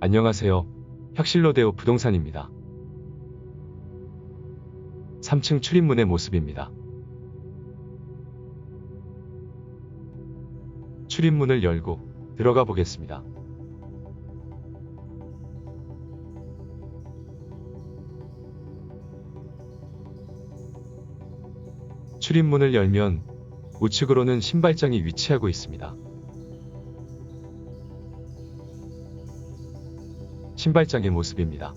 안녕하세요. 혁신로데오 부동산입니다. 3층 출입문의 모습입니다. 출입문을 열고 들어가 보겠습니다. 출입문을 열면 우측으로는 신발장이 위치하고 있습니다. 신발장의 모습입니다.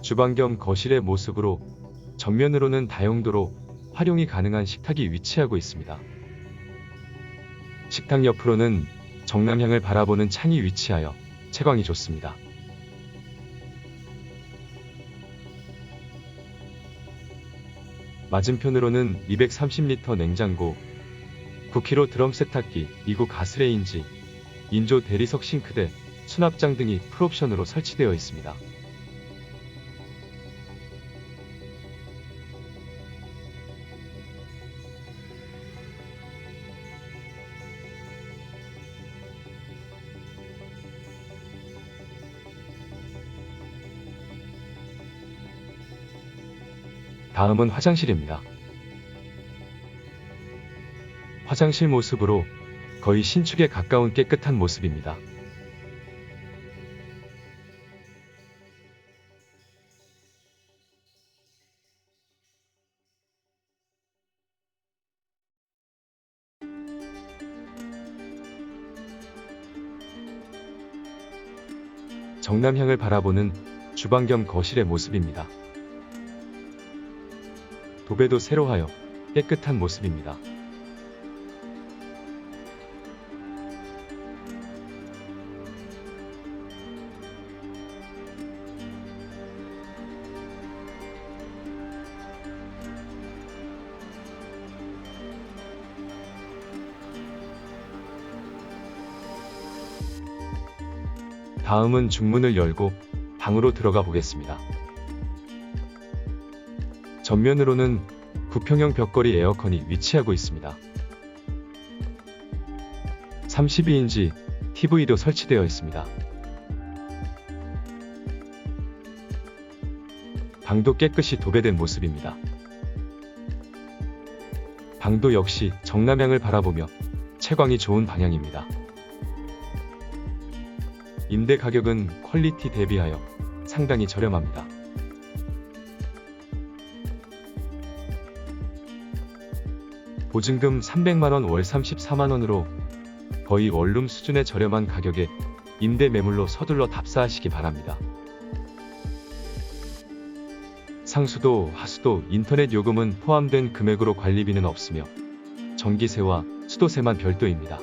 주방 겸 거실의 모습으로 전면으로는 다용도로 활용이 가능한 식탁이 위치하고 있습니다. 식탁 옆으로는 정남향을 바라보는 창이 위치하여 채광이 좋습니다. 맞은편으로는 230리터 냉장고, 9kg 드럼 세탁기, 2구 가스레인지, 인조 대리석 싱크대, 수납장 등이 풀옵션으로 설치되어 있습니다. 다음은 화장실입니다. 화장실 모습으로 거의 신축에 가까운 깨끗한 모습입니다. 정남향을 바라보는 주방 겸 거실의 모습입니다. 도배도 새로 하여 깨끗한 모습입니다. 다음은 중문을 열고 방으로 들어가 보겠습니다. 전면으로는 구평형 벽걸이 에어컨이 위치하고 있습니다. 32인치 TV도 설치되어 있습니다. 방도 깨끗이 도배된 모습입니다. 방도 역시 정남향을 바라보며 채광이 좋은 방향입니다. 임대 가격은 퀄리티 대비하여 상당히 저렴합니다. 보증금 300만원 월 34만원으로 거의 원룸 수준의 저렴한 가격에 임대 매물로 서둘러 답사하시기 바랍니다. 상수도, 하수도, 인터넷 요금은 포함된 금액으로 관리비는 없으며 전기세와 수도세만 별도입니다.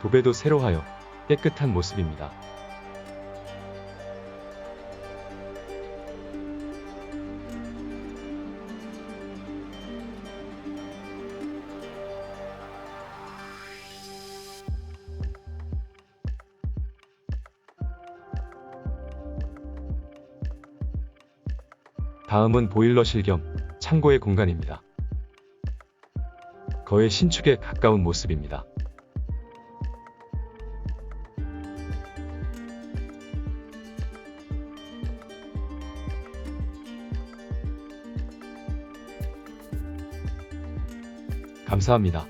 도배도 새로 하여 깨끗한 모습입니다. 다음은 보일러실 겸 창고의 공간입니다. 거의 신축에 가까운 모습입니다. 감사합니다.